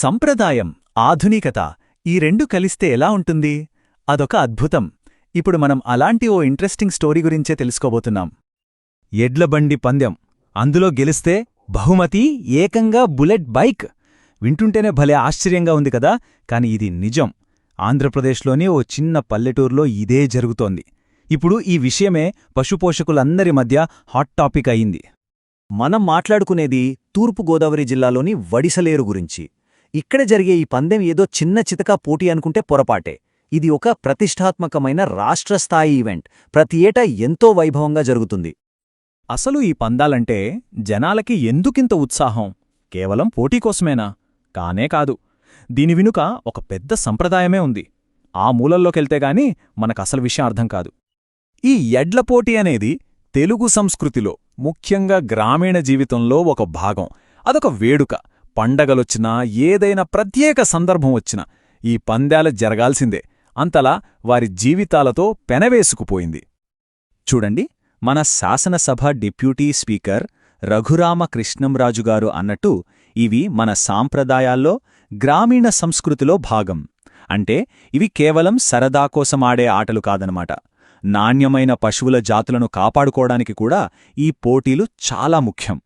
సంప్రదాయం ఆధునికత ఈ రెండు కలిస్తే ఎలా ఉంటుంది? అదొక అద్భుతం. ఇప్పుడు మనం అలాంటి ఓ ఇంట్రెస్టింగ్ స్టోరీ గురించే తెలుసుకోబోతున్నాం. ఎడ్లబండి పందెం. అందులో గెలిస్తే బహుమతి ఏకంగా బుల్లెట్ బైక్. వింటుంటేనే భలే ఆశ్చర్యంగా ఉంది కదా కాని ఇది నిజం. ఆంధ్రప్రదేశ్లోని ఓ చిన్న పల్లెటూరులో ఇదే జరుగుతోంది. ఇప్పుడు ఈ విషయమే పశుపోషకులందరి మధ్య హాట్ టాపిక్ అయింది. మనం మాట్లాడుకునేది తూర్పుగోదావరి జిల్లాలోని వడిసలేరు గురించి. ఇక్కడ జరిగే ఈ పందెం ఏదో చిన్న చితకా పోటీ అనుకుంటే పొరపాటే. ఇది ఒక ప్రతిష్టాత్మకమైన రాష్ట్రస్థాయి ఈవెంట్. ప్రతి ఏటా ఎంతో వైభవంగా జరుగుతుంది. అసలు ఈ పందాలంటే జనాలకి ఎందుకింత ఉత్సాహం? కేవలం పోటీ కోసమేనా? కానే కాదు. దీని వెనుక ఒక పెద్ద సంప్రదాయమే ఉంది. ఆ మూలల్లోకెళ్తే గాని మనకసలు విషయం అర్థం కాదు. ఈ ఎడ్ల పోటీ అనేది తెలుగు సంస్కృతిలో ముఖ్యంగా గ్రామీణ జీవితంలో ఒక భాగం. అదొక వేడుక. పండగలొచ్చినా ఏదైనా ప్రత్యేక సందర్భం వచ్చినా ఈ పందాల జరగాల్సిందే. అంతలా వారి జీవితాలతో పెనవేసుకుపోయింది. చూడండి మన శాసనసభ డిప్యూటీ స్పీకర్ రఘురామ కృష్ణంరాజుగారు అన్నట్టు ఇవి మన సాంప్రదాయాల్లో గ్రామీణ సంస్కృతిలో భాగం. అంటే ఇవి కేవలం సరదా కోసమాడే ఆటలు కాదనమాట. నాణ్యమైన పశువుల జాతులను కాపాడుకోవడానికి కూడా ఈ పోటీలు చాలా ముఖ్యం.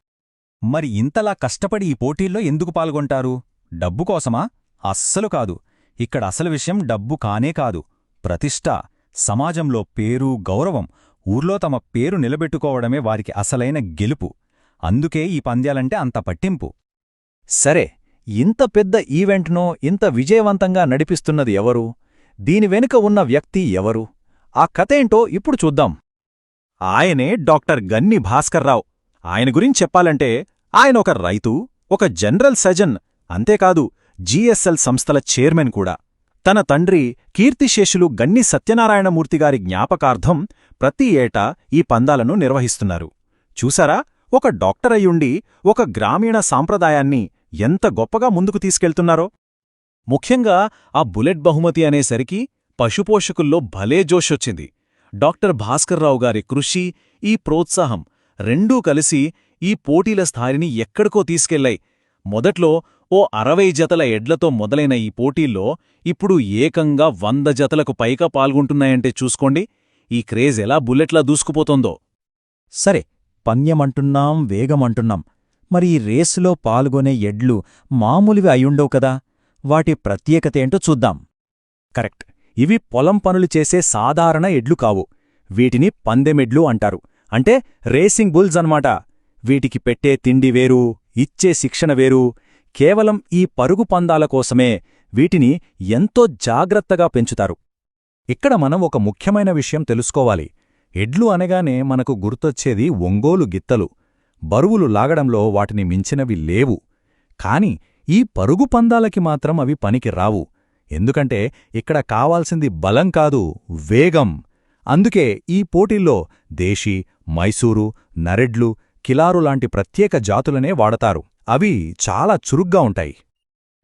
మరి ఇంతలా కష్టపడి ఈ పోటీల్లో ఎందుకు పాల్గొంటారు? డబ్బు కోసమా? అస్సలు కాదు. ఇక్కడ అసలు విషయం డబ్బు కానే కాదు. ప్రతిష్ట సమాజంలో పేరు గౌరవం ఊర్లో తమ పేరు నిలబెట్టుకోవడమే వారికి అసలైన గెలుపు. అందుకే ఈ పంద్యాలంటే అంత పట్టింపు. సరే ఇంత పెద్ద ఈవెంట్నో ఇంత విజయవంతంగా నడిపిస్తున్నది ఎవరు? దీని వెనుక ఉన్న వ్యక్తి ఎవరు? ఆ కథేంటో ఇప్పుడు చూద్దాం. ఆయనే డాక్టర్ గన్ని భాస్కర్రావు. ఆయన గురించి చెప్పాలంటే ఆయన ఒక రైతు ఒక జనరల్ సర్జన్ అంతేకాదు జీఎస్ఎల్ సంస్థల చైర్మన్ కూడా. తన తండ్రి కీర్తిశేషులు గన్ని సత్యనారాయణమూర్తిగారి జ్ఞాపకార్థం ప్రతి ఏటా ఈ పందాలను నిర్వహిస్తున్నారు. చూసారా? ఒక డాక్టర్ అయ్యుండి ఒక గ్రామీణ సాంప్రదాయాన్ని ఎంత గొప్పగా ముందుకు తీసుకెళ్తున్నారో? ముఖ్యంగా ఆ బుల్లెట్ బహుమతి అనేసరికి పశుపోషకుల్లో భలే జోషొచ్చింది. డాక్టర్ భాస్కర్రావు గారి కృషి ఈ ప్రోత్సాహం రెండూ కలిసి ఈ పోటీల స్థాయిని ఎక్కడికో తీసుకెళ్ళాయి మొదట్లో ఓ అరవై జతల ఎడ్లతో మొదలైన ఈ పోటీల్లో ఇప్పుడు ఏకంగా వంద జతలకు పైగా పాల్గొంటున్నాయంటే చూసుకోండి. ఈ క్రేజ్ ఎలా బుల్లెట్లా దూసుకుపోతోందో. సరే పన్యమంటున్నాం వేగమంటున్నాం. మరి ఈ రేసులో పాల్గొనే ఎడ్లు మామూలువి అయ్యుండవు కదా. వాటి ప్రత్యేకతేంటో చూద్దాం. కరెక్ట్. ఇవి పొలం పనులు చేసే సాధారణ ఎడ్లు కావు. వీటిని పందెమెడ్లు అంటారు. అంటే రేసింగ్ బుల్స్ అన్నమాట. వీటికి పెట్టే తిండి వేరు ఇచ్చే శిక్షణ వేరు కేవలం ఈ పరుగు పందాల కోసమే వీటిని ఎంతో జాగ్రత్తగా పెంచుతారు. ఇక్కడ మనం ఒక ముఖ్యమైన విషయం తెలుసుకోవాలి. ఎడ్లు అనగానే మనకు గుర్తొచ్చేది ఒంగోలు గిత్తలు. బరువులు లాగడంలో వాటిని మించినవి లేవు. కాని ఈ పరుగు పందాలకి మాత్రం అవి పనికి రావు. ఎందుకంటే ఇక్కడ కావాల్సింది బలం కాదు వేగం. అందుకే ఈ పోటీల్లో దేశీ మైసూరు నరెడ్లు కిలారు లాంటి ప్రత్యేక జాతులనే వాడతారు. అవి చాలా చురుగ్గా ఉంటాయి.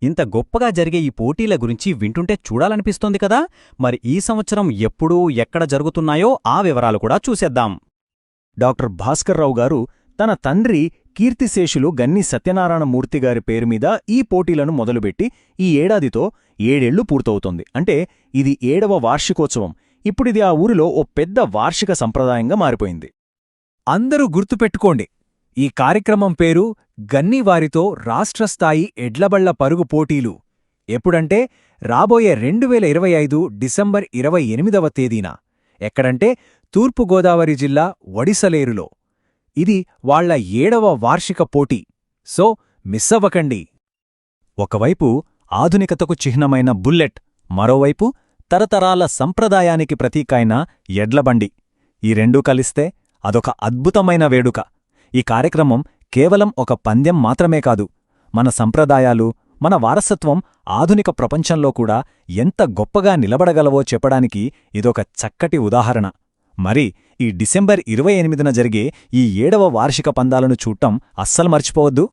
ఇంత గొప్పగా జరిగే ఈ పోటీల గురించి వింటుంటే చూడాలనిపిస్తోంది కదా? మరి ఈ సంవత్సరం ఎప్పుడు ఎక్కడ జరుగుతున్నాయో ఆ వివరాలు కూడా చూసేద్దాం. డాక్టర్ భాస్కర్రావు గారు తన తండ్రి కీర్తిశేషులు గన్ని సత్యనారాయణమూర్తిగారి పేరు మీద ఈ పోటీలను మొదలుపెట్టి ఈ ఏడాదితో ఏడేళ్ళు పూర్తవుతోంది. అంటే ఇది ఏడవ వార్షికోత్సవం. ఇప్పుడిది ఆ ఊరిలో ఓ పెద్ద వార్షిక సంప్రదాయంగా మారిపోయింది. అందరూ గుర్తుపెట్టుకోండి ఈ కార్యక్రమం పేరు గన్నీవారితో రాష్ట్రస్థాయి ఎడ్లబళ్ళ పరుగు పోటీలు. ఎప్పుడంటే రాబోయే రెండు వేల ఇరవై ఐదు డిసెంబర్ ఇరవై ఎనిమిదవ తేదీన. ఎక్కడంటే తూర్పుగోదావరి జిల్లా వడిసలేరులో. ఇది వాళ్ళ ఏడవ వార్షిక పోటీ. సో మిస్సవ్వకండి ఒకవైపు ఆధునికతకు చిహ్నమైన బుల్లెట్ మరోవైపు తరతరాల సంప్రదాయానికి ప్రతీకైన ఎడ్లబండి ఈ రెండూ కలిస్తే అదొక అద్భుతమైన వేడుక. ఈ కార్యక్రమం కేవలం ఒక పందెం మాత్రమే కాదు మన సంప్రదాయాలు మన వారసత్వం ఆధునిక ప్రపంచంలో కూడా ఎంత గొప్పగా నిలబడగలవో చెప్పడానికి ఇదొక చక్కటి ఉదాహరణ. మరి ఈ డిసెంబర్ ఇరవై ఎనిమిదిన జరిగే ఈ ఏడవ వార్షిక పందాలను చూడటం అస్సలు మర్చిపోవద్దు?